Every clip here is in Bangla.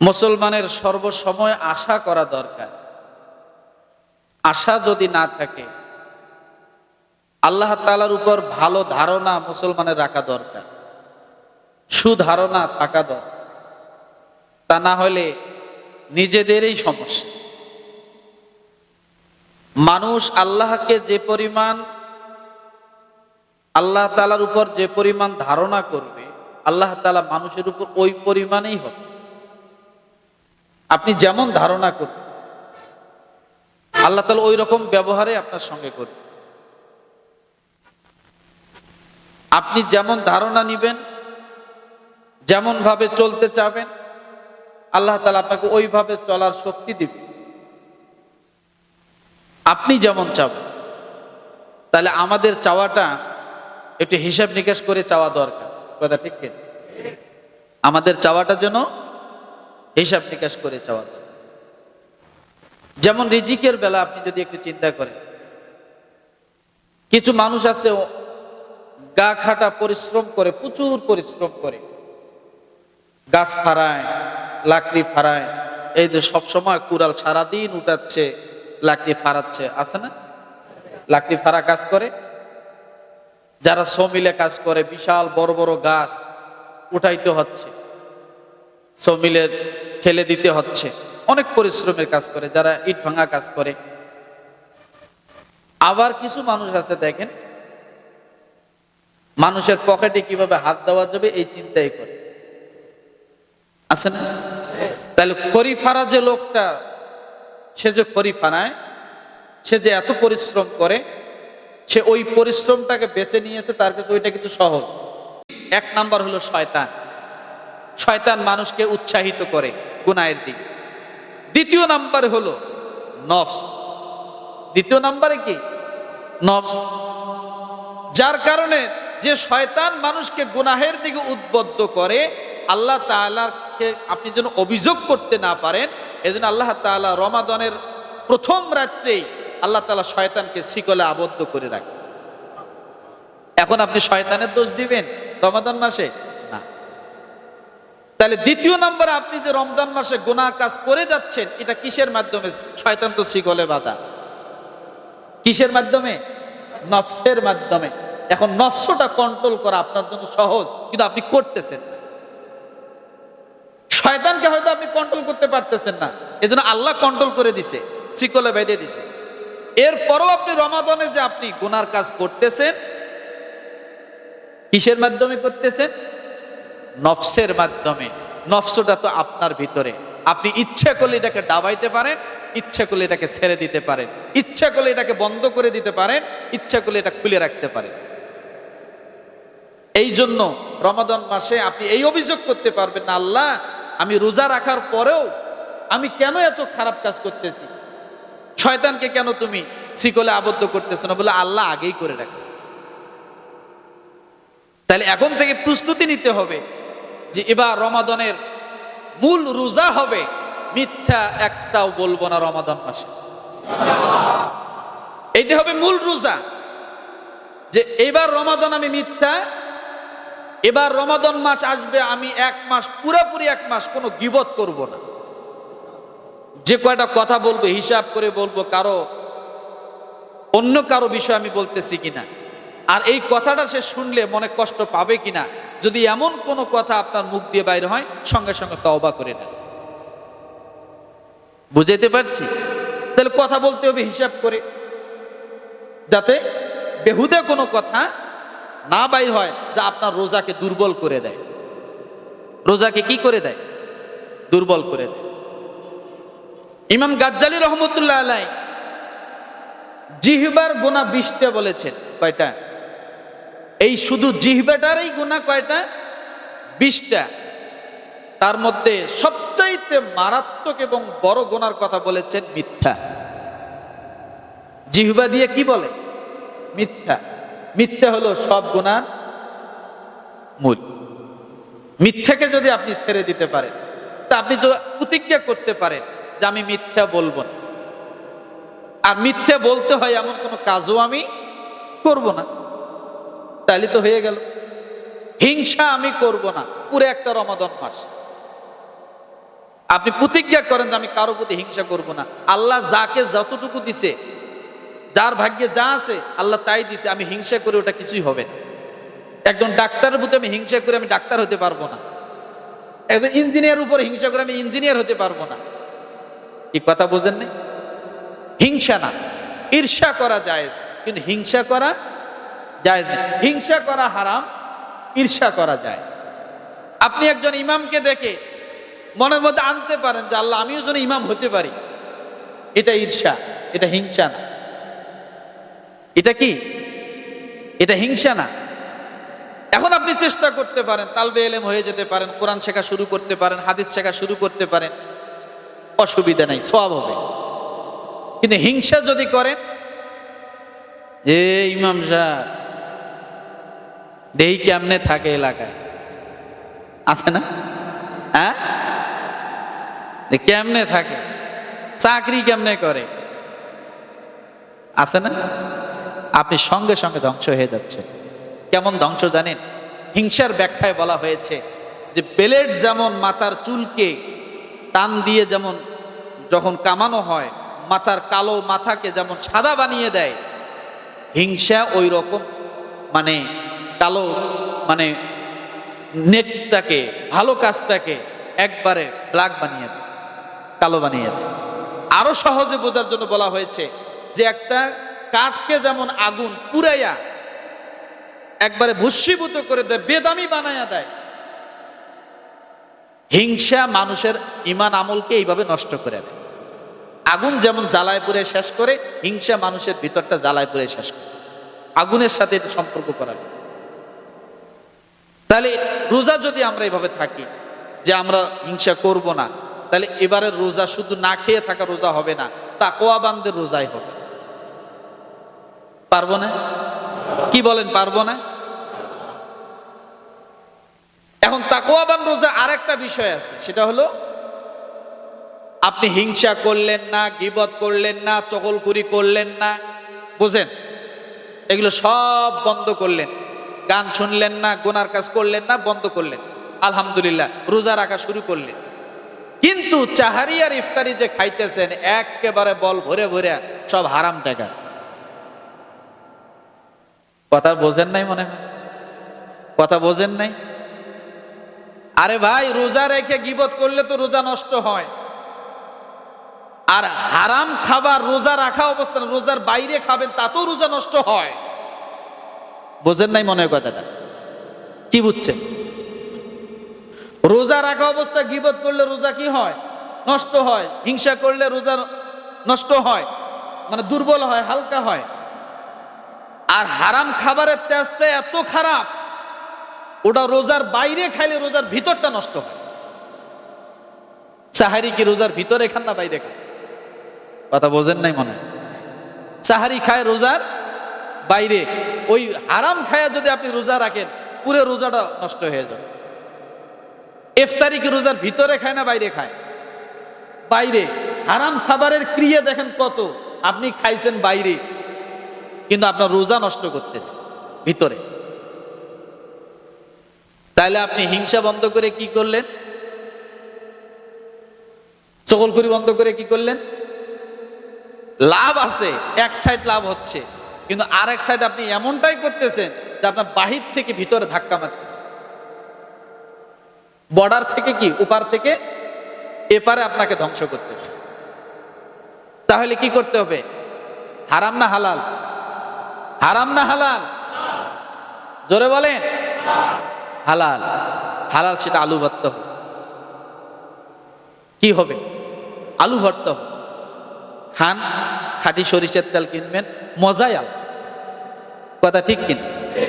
মুসলমানের সর্বসময় আশা করা দরকার। আশা যদি না থাকে, আল্লাহ তালার উপর ভালো ধারণা মুসলমানের রাখা দরকার, সুধারণা থাকা দরকার। তা না হলে নিজেদেরই সমস্যা। মানুষ আল্লাহকে যে পরিমাণ, আল্লাহ তালার উপর যে পরিমাণ ধারণা করবে, আল্লাহ তালা মানুষের উপর ওই পরিমাণেই হবে। আপনি যেমন ধারণা করবেন আল্লাহ তালা ওই রকম ব্যবহারে আপনার সঙ্গে করবে। আপনি যেমন ধারণা নিবেন যেমন ভাবে চলতে চাবেন, আল্লাহ তালা আপনাকে ওইভাবে চলার শক্তি দিবে। আপনি যেমন চাবেন, তাহলে আমাদের চাওয়াটা একটু হিসাব নিকাশ করে চাওয়া দরকার। কথা ঠিক? আমাদের চাওয়াটা যেন হিসাব নিকাশ করে চাওয়া যেমন রিজিকের বেলা আপনি যদি একটু চিন্তা করেন, কিছু মানুষ আছে গা খাটা পরিশ্রম করে, প্রচুর পরিশ্রম করে, গাছ ফাড়ায়, লাকড়ি ফাড়ায়, এই যে সব সময় কুড়াল সারাদিন উঠাচ্ছে, লাকড়ি ফাড়াচ্ছে, আছে না? লাকড়ি ফাড়া কাজ করে? যারা সমিলে কাজ করে, বিশাল বড় বড় গাছ উঠাইতে হচ্ছে। সমিলে ঠেলে দিতে হচ্ছে। অনেক পরিশ্রমের কাজ করে, যারা ইট ভাঙা কাজ করে। আবার কিছু মানুষ আছে, দেখেন, মানুষের পকেটে কীভাবে হাত দেওয়া যাবে, এই চিন্তাই করে। আছে না? তাহলে খড়ি ফাড়া যে লোকটা, সে যে খড়ি ফানায় সে যে এত পরিশ্রম করে, সে ওই পরিশ্রমটাকে বেছে নিয়েছে, তার কাছে ওইটা কিন্তু সহজ। এক নাম্বার হলো শয়তান। শয়তান মানুষকে উৎসাহিত করে গুনায়ের দিকে। দ্বিতীয় নাম্বার হলো নফস। দ্বিতীয় নাম্বারে কি? নফস। যার কারণে যে শয়তান মানুষকে গুনাহের দিকে উদ্বুদ্ধ করে, আল্লাহ তাআলাকে আপনি যেন অভিযোগ করতে না পারেন, এজন্য আল্লাহ তাআলা রমাদনের প্রথম রাত্রেই আল্লাহ তালা শয়তানকে শিকলে আবদ্ধ করে রাখে এখন আপনি শয়তানের দোষ দিবেন রমাদান মাসে? তাহলে দ্বিতীয় নম্বরে আপনি যে রমজান মাসে গুনাহ কাজ করে যাচ্ছেন, এটা কিসের মাধ্যমে? শয়তান তো শিকলে বাধা। কিসের মাধ্যমে? নফসের মাধ্যমে। এখন নফসটা কন্ট্রোল করা আপনার জন্য সহজ, কিন্তু আপনি করতেছেন শয়তানকে হয়তো আপনি কন্ট্রোল করতে পারতেছেন না। এজন্য আল্লাহ কন্ট্রোল করে দিছে চিকলে বেঁধে দিছে। এরপরও আপনি রমাদনে যে আপনি গুনার কাজ করতেছেন, কিসের মাধ্যমে করতেছেন? নফসের মাধ্যমে। নফসটা তো আপনার ভিতরে। আপনি ইচ্ছা করলে এটাকে ডাবাইতে পারেন, ইচ্ছা করলে এটাকে ছেড়ে দিতে পারেন। ইচ্ছা করলে এটাকে বন্ধ করে দিতে পারেন, ইচ্ছা করলে এটা খুলে রাখতে পারেন। এই জন্য রমাদন মাসে আপনি এই অভিযোগ করতে পারবেন না আল্লাহ, আমি রোজা রাখার পরেও আমি কেন এত খারাপ কাজ করতেছি? শয়তানকে কেন তুমি শিকলে আবদ্ধ করতেছো না? বলে আল্লাহ আগেই করে রাখছে। তাহলে এখন থেকে প্রস্তুতি নিতে হবে। যে এবার রমাদনের মূল রোজা হবে, মিথ্যা একটাও বলব না রমাদন মাসে। এইটা হবে মূল রোজা। যে এবার রমাদন আমি মিথ্যা, এবার রমাদন মাস আসবে, আমি এক মাস, পুরোপুরি এক মাস কোনো গিবত করব না। যে কয়টা কথা বলব, হিসাব করে বলব, কারও অন্য কারও বিষয় আমি বলতেছি কিনা। আর এই কথাটা সে শুনলে মনে কষ্ট পাবে কিনা যদি এমন কোনো কথা আপনার মুখ দিয়ে বাইরে হয়, সঙ্গে সঙ্গে তওবা করে নেন। বুঝাইতে পারছি? তাহলে কথা বলতে হবে, হিসাব করে। যাতে বেহুদে কোনো কথা না বাইর হয়, যা আপনার রোজাকে দুর্বল করে দেয়। রোজাকে কি করে দেয়? দুর্বল করে দেয়। ইমাম গাজ্জালি রহমতুল্লাহ আলাই জিহবার গোনা বিশটা বলেছেন, কয়টা? এই শুধু জিহবাটারই গুণা কয়টা? বিশটা। তার মধ্যে সবচাইতে মারাত্মক এবং বড় গোনার কথা বলেছেন মিথ্যা। জিহবা দিয়ে কি বলে? মিথ্যা। মিথ্যা হলো সব গুণার মূল। মিথ্যাকে যদি আপনি ছেড়ে দিতে পারেন, তা আপনি তো প্রতিজ্ঞা করতে পারেন যে আমি মিথ্যা বলব না। আর মিথ্যা বলতে হয় এমন কোনো কাজও আমি করব না। তাহলে তো হয়ে গেল। হিংসা আমি করব না, পুরো একটা রমাদন মাস। আপনি প্রতিজ্ঞা করেন যে আমি কারও প্রতি হিংসা করব না। আল্লাহ যাকে যতটুকু দিছে, যার ভাগ্যে যা আছে, আল্লাহ তাই দিছে, আমি হিংসা করে ওটা কিছুই হবে না। একজন ডাক্তারের প্রতি আমি হিংসা করে আমি ডাক্তার হতে পারব না। একজন ইঞ্জিনিয়ার উপর হিংসা করে আমি ইঞ্জিনিয়ার হতে পারব না। কি কথা বোঝেন না হিংসা না, ঈর্ষা করা যায় কিন্তু হিংসা করা যায় না হিংসা করা হারাম, ঈর্ষা করা যায় আপনি একজন ইমামকে দেখে মনের মধ্যে আনতে পারেন যে আল্লাহ, আমিও যেন ইমাম হতে পারি। এটা ঈর্ষা, এটা হিংসা না। এটা কি? এটা হিংসা না। এখন আপনি চেষ্টা করতে পারেন, তালবে এলেম হয়ে যেতে পারেন, কোরআন শেখা শুরু করতে পারেন, হাদিস শেখা শুরু করতে পারেন, অসুবিধা নাই সব হবে। কিন্তু হিংসা যদি করেন, এ ইমাম সাহেব দেই কেমনে থাকে এলাকায়? আছে না? হ্যাঁ? কেমনে থাকে? চাকরি কেমনে করে? আছে না? আপনি সঙ্গে সঙ্গে ধ্বংস হয়ে যাচ্ছে। কেমন ধ্বংস জানেন? হিংসার ব্যাখ্যায় বলা হয়েছে যে বেলেট যেমন মাথার চুলকে টান দিয়ে যেমন যখন কামানো হয়, মাথার কালো মাথাকে যেমন সাদা বানিয়ে দেয়, হিংসা ওই রকম মানে কালো মানে নেটটাকে, ভালো কাজটাকে একবারে ব্ল্যাক বানিয়ে দেয়, কালো বানিয়ে দেয়। আরও সহজে বোঝার জন্য বলা হয়েছে যে একটা কাঠকে যেমন আগুন পুরাইয়া একবারে ভস্মীভূত করে দেয়, বেদামি বানাইয়া দেয়, হিংসা মানুষের ইমান আমলকে এইভাবে নষ্ট করে দেয়। আগুন যেমন জ্বালায় পুড়ে শেষ করে, হিংসা মানুষের ভিতরটা জ্বালায় পুড়ে শেষ করে। আগুনের সাথে এটা সম্পর্ক করা হয়েছে। তাহলে রোজা যদি আমরা এভাবে থাকি যে আমরা হিংসা করব না, তাহলে এবারের রোজা শুধু না খেয়ে থাকা রোজা হবে না তাকোয়াবানদের রোজাই হবে। পারব না? কি বলেন, পারব না? এখন তাকোয়াবান রোজা আরেকটা বিষয় আছে, সেটা হলো আপনি হিংসা করলেন না, গিবত করলেন না চকলকুরি করলেন না, বুঝেন? এগুলো সব বন্ধ করলেন। গান শুনলেন না, গোনার কাজ করলেন না, বন্ধ করলেন। আলহামদুলিল্লাহ, রোজা রাখা শুরু করলেন। কিন্তু চাহারি আর ইফতারি যে খাইতেছেন, একেবারে বল ভরে ভরে সব হারাম টাকার। কথা বোঝেন নাই মনে কথা বোঝেন নাই? আরে ভাই, রোজা রেখে গিবত করলে তো রোজা নষ্ট হয়। আর হারাম খাবার রোজা রাখা অবস্থান রোজার বাইরে খাবেন, তাতেও রোজা নষ্ট হয়। বোঝেন নাই মনে হয় কথাটা। কি বুঝছেন? রোজা রাখা অবস্থা গিবত করলে রোজা কি হয়? নষ্ট হয়। হিংসা করলে রোজা নষ্ট হয়। মানে দুর্বল হয়, হালকা হয়। আর হারাম খাবারের তেজটা এত খারাপ, ওটা রোজার বাইরে খাইলে রোজার ভিতরটা নষ্ট হয়। সাহারি কি রোজার ভিতরে খান না বাইরে খান? কথা বোঝেন নাই মনে সাহারি খায় রোজার বাইরে। ওই হারাম খায়া যদি আপনি রোজা রাখেন, পুরো রোজাটা নষ্ট হয়ে যাবে। ইফতারি কি রোজার ভিতরে খায় না বাইরে খায়? বাইরে। হারাম খাবারের ক্রিয়া দেখেন কত। আপনি খাইছেন বাইরে, কিন্তু আপনার রোজা নষ্ট করতেছে ভিতরে। তাইলে আপনি হিংসা বন্ধ করে কি করলেন? চকলকুরি বন্ধ করে কি করলেন? লাভ আছে, এক সাইড লাভ হচ্ছে। কিন্তু আর এক সাইড আপনি এমনটাই করতেছেন যে আপনার বাহির থেকে ভিতরে ধাক্কা মারতেছে। বর্ডার থেকে কি? উপার থেকে এপারে আপনাকে ধ্বংস করতেছে। তাহলে কি করতে হবে? হারাম না হালাল? হারাম না হালাল? জোরে বলেন। হালাল। হালাল সেটা আলু ভর্ত কি হবে? আলু ভর্ত খান, খাঁটি সরিষার তেল কিনবেন, মজাই আল কথা ঠিক কিনা?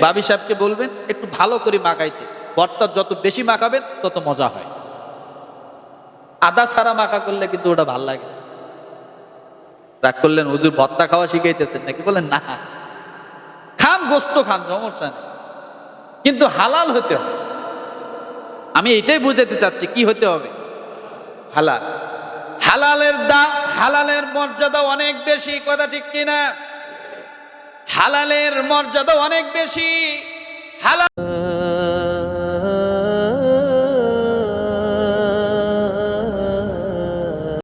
বাবি সাহেবকে বলবেন, একটু ভালো করে মাখাইতে। ভর্তা যত বেশি মাখাবেন, তত মজা হয়। আদা ছাড়া মাখা করলে কিন্তু ওটা ভালো লাগে রাগ করলেন, হুজুর, ভর্তা খাওয়া শিখাইতেছেন নাকি? বলেন না। খান, গোস্ত খান, সমস্যা নেই। কিন্তু হালাল হতে হবে। আমি এটাই বুঝাতে চাচ্ছি, কি হতে হবে? হালাল। হালালের দাম হালালের মর্যাদা অনেক বেশি, কথা ঠিক কিনা? হালালের মর্যাদা অনেক বেশি। হালাল